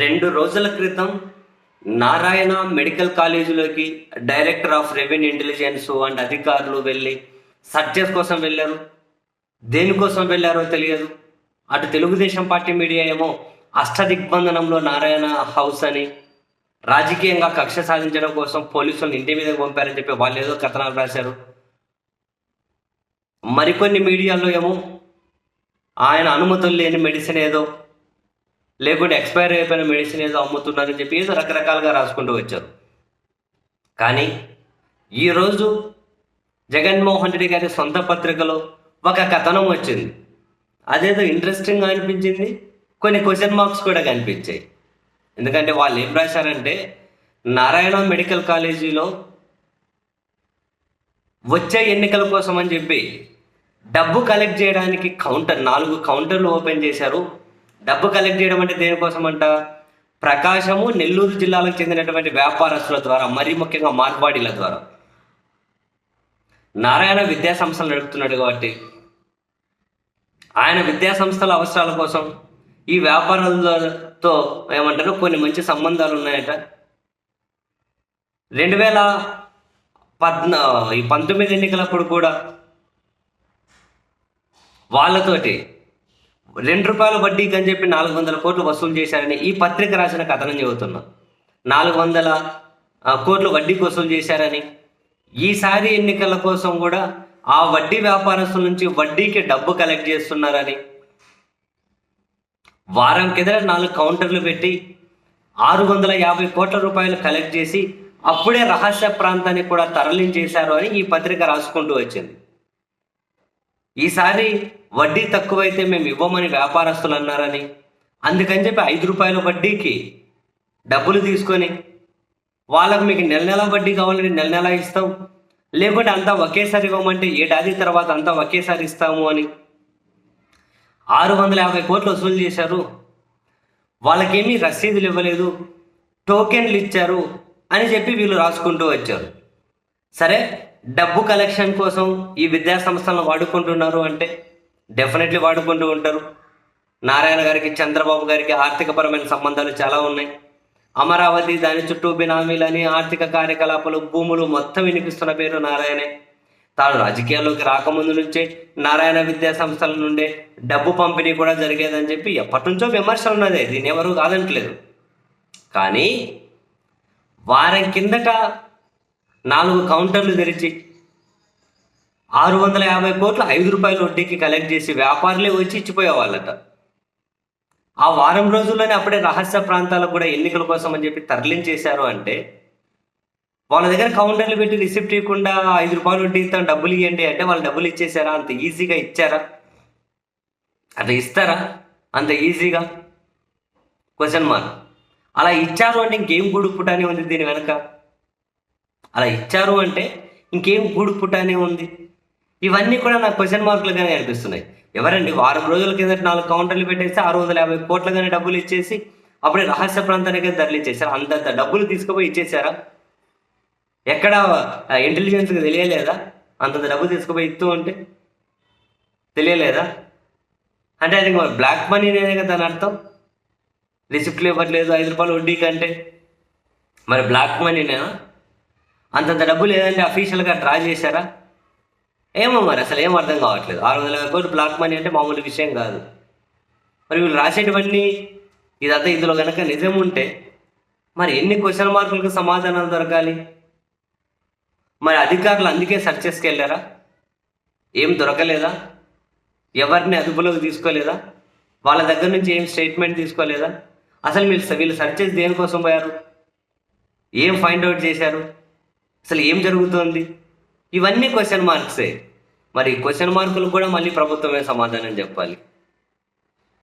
రెండు రోజుల క్రితం Narayana medical కాలేజీలోకి director of revenue intelligence and అధికారులు వెళ్ళి సర్జెస్ కోసం వెళ్ళారు. దేనికోసం వెళ్ళారో తెలియదు. అటు తెలుగుదేశం పార్టీ మీడియా ఏమో అష్టదిగ్బంధనంలో నారాయణ హౌస్ అని రాజకీయంగా కక్ష సాధించడం కోసం పోలీసులను ఇంటి మీదకి పంపారని చెప్పి వాళ్ళు ఏదో కథనాలు రాశారు. మరికొన్ని మీడియాలో ఏమో ఆయన అనుమతులు లేని మెడిసిన్ ఏదో లేకుంటే ఎక్స్పైర్ అయిపోయిన మెడిసిన్ ఏదో అమ్ముతున్నారని చెప్పి ఏదో రకరకాలుగా రాసుకుంటూ వచ్చారు. కానీ ఈరోజు జగన్మోహన్ రెడ్డి గారి సొంత పత్రికలో ఒక కథనం వచ్చింది. అదేదో ఇంట్రెస్టింగ్గా అనిపించింది. కొన్ని క్వశ్చన్ మార్క్స్ కూడా కనిపించాయి. ఎందుకంటే వాళ్ళు ఏం రాశారంటే నారాయణ మెడికల్ కాలేజీలో వచ్చే ఎన్నికల కోసం అని చెప్పి డబ్బు కలెక్ట్ చేయడానికి కౌంటర్ నాలుగు కౌంటర్లు ఓపెన్ చేశారు. డబ్బు కలెక్ట్ చేయడం అంటే దేనికోసం అంట ప్రకాశము నెల్లూరు జిల్లాలకు చెందినటువంటి వ్యాపారస్తుల ద్వారా మరీ ముఖ్యంగా మార్వాడీల ద్వారా. నారాయణ విద్యా సంస్థలు నడుపుతున్నాడు కాబట్టి ఆయన విద్యా సంస్థల అవసరాల కోసం ఈ వ్యాపారాలతో ఏమంటారు కొన్ని మంచి సంబంధాలు ఉన్నాయట. రెండు వేల పద్నా ఈ పంతొమ్మిది ఎన్నికలప్పుడు కూడా వాళ్ళతోటి రెండు రూపాయల వడ్డీకి అని చెప్పి నాలుగు వందల కోట్లు వసూలు చేశారని ఈ పత్రిక రాసిన కథనం చెబుతున్నా. నాలుగు వందల కోట్లు వడ్డీకి వసూలు చేశారని. ఈసారి ఎన్నికల కోసం కూడా ఆ వడ్డీ వ్యాపారస్తుల నుంచి వడ్డీకి డబ్బు కలెక్ట్ చేస్తున్నారని. వారం కింద నాలుగు కౌంటర్లు పెట్టి ఆరు వందల యాభై కోట్ల రూపాయలు కలెక్ట్ చేసి అప్పుడే రహస్య ప్రాంతానికి కూడా తరలించేశారు అని ఈ పత్రిక రాసుకుంటూ వచ్చింది. ఈసారి వడ్డీ తక్కువైతే మేము ఇవ్వమని వ్యాపారస్తులు అన్నారని. అందుకని చెప్పి ఐదు రూపాయల వడ్డీకి డబ్బులు తీసుకొని వాళ్ళకు మీకు నెల నెల వడ్డీ కావాలంటే నెల నెల ఇస్తాం. లేకుంటే అంతా ఒకేసారి ఇవ్వమంటే ఏడాది తర్వాత అంతా ఒకేసారి ఇస్తాము అని. ఆరు వందల యాభై కోట్లు వసూలు చేశారు. వాళ్ళకేమీ రసీదులు ఇవ్వలేదు. టోకెన్లు ఇచ్చారు అని చెప్పి వీళ్ళు రాసుకుంటూ వచ్చారు. సరే డబ్బు కలెక్షన్ కోసం ఈ విద్యా సంస్థలను వాడుకుంటున్నారు అంటే డెఫినెట్లీ వాడుకుంటూ ఉంటారు. నారాయణ గారికి చంద్రబాబు గారికి ఆర్థికపరమైన సంబంధాలు చాలా ఉన్నాయి. అమరావతి దాని చుట్టూ బినామీలని ఆర్థిక కార్యకలాపాలు భూములు మొత్తం వినిపిస్తున్న పేరు నారాయణే. తాను రాజకీయాల్లోకి రాకముందు నుంచే నారాయణ విద్యా సంస్థల నుండే డబ్బు పంపిణీ కూడా జరిగేదని చెప్పి ఎప్పటి నుంచో విమర్శలు ఉన్నదే. దీన్ని ఎవరు కాదనట్లేదు కానీ వారం కిందట నాలుగు కౌంటర్లు తెరిచి ఆరు వందల యాభై కోట్లు ఐదు రూపాయల వడ్డీకి కలెక్ట్ చేసి వ్యాపారులే వచ్చి ఇచ్చిపోయేవాళ్ళట ఆ వారం రోజుల్లోనే అప్పుడే రహస్య ప్రాంతాలకు కూడా ఎన్నికల కోసం అని చెప్పి తరలించేశారు అంటే వాళ్ళ దగ్గర కౌంటర్లు పెట్టి రిసిప్ట్ ఇవ్వకుండా ఐదు రూపాయలు వడ్డీ ఇస్తాం డబ్బులు ఇవ్వండి అంటే వాళ్ళు డబ్బులు ఇచ్చేసారా అంత ఈజీగా ఇచ్చారా? అట్లా ఇస్తారా? అంత ఈజీగా? క్వశ్చన్ మార్క్ అలా ఇచ్చారు అంటే ఇంకేం గుడుపుటానే ఉంది దీని వెనక? అలా ఇచ్చారు అంటే ఇంకేం గూడు పుట్టానే ఉంది? ఇవన్నీ కూడా నాకు క్వశ్చన్ మార్కులుగానే అనిపిస్తున్నాయి. ఎవరండి? వారం రోజుల కింద నాలుగు కౌంటర్లు పెట్టేసి ఆరు వందల యాభై కోట్లుగానే డబ్బులు ఇచ్చేసి అప్పుడే రహస్య ప్రాంతానికి తరలిచ్చేసారు అంతంత డబ్బులు తీసుకుపోయి ఇచ్చేసారా ఎక్కడ ఇంటెలిజెన్స్కి తెలియలేదా? అంతంత డబ్బులు తీసుకుపోయి ఇస్తూ ఉంటే? తెలియలేదా? అంటే అది మరి బ్లాక్ మనీ కదా దాని అర్థం? రిసిప్ట్లు ఇవ్వట్లేదు ఐదు రూపాయలు వడ్డీ కంటే. మరి బ్లాక్ మనీనేనా అంతంత డబ్బు లేదంటే అఫీషియల్గా డ్రా చేశారా? ఏమో మరి అసలు ఏం అర్థం కావట్లేదు. ఆరు వందల యాభై కోట్లు బ్లాక్ మనీ అంటే మామూలు విషయం కాదు. మరి వీళ్ళు రాసేటివన్నీ ఇదంతా ఇందులో కనుక నిజం ఉంటే మరి ఎన్ని క్వశ్చన్ మార్కులకు సమాధానాలు దొరకాలి? మరి అధికారులు అందుకే సర్చెస్కి వెళ్ళారా ఏం దొరకలేదా? ఎవరిని అదుపులోకి తీసుకోలేదా? వాళ్ళ దగ్గర నుంచి ఏం స్టేట్మెంట్ తీసుకోలేదా? అసలు వీళ్ళు వీళ్ళు సర్చెస్ దేనికోసం పోయారు? ఏం ఫైండ్ అవుట్ చేశారు? అసలు ఏం జరుగుతోంది? ఇవన్నీ క్వశ్చన్ మార్క్సే మరి క్వశ్చన్ మార్కులు కూడా మళ్ళీ ప్రభుత్వమే సమాధానం చెప్పాలి.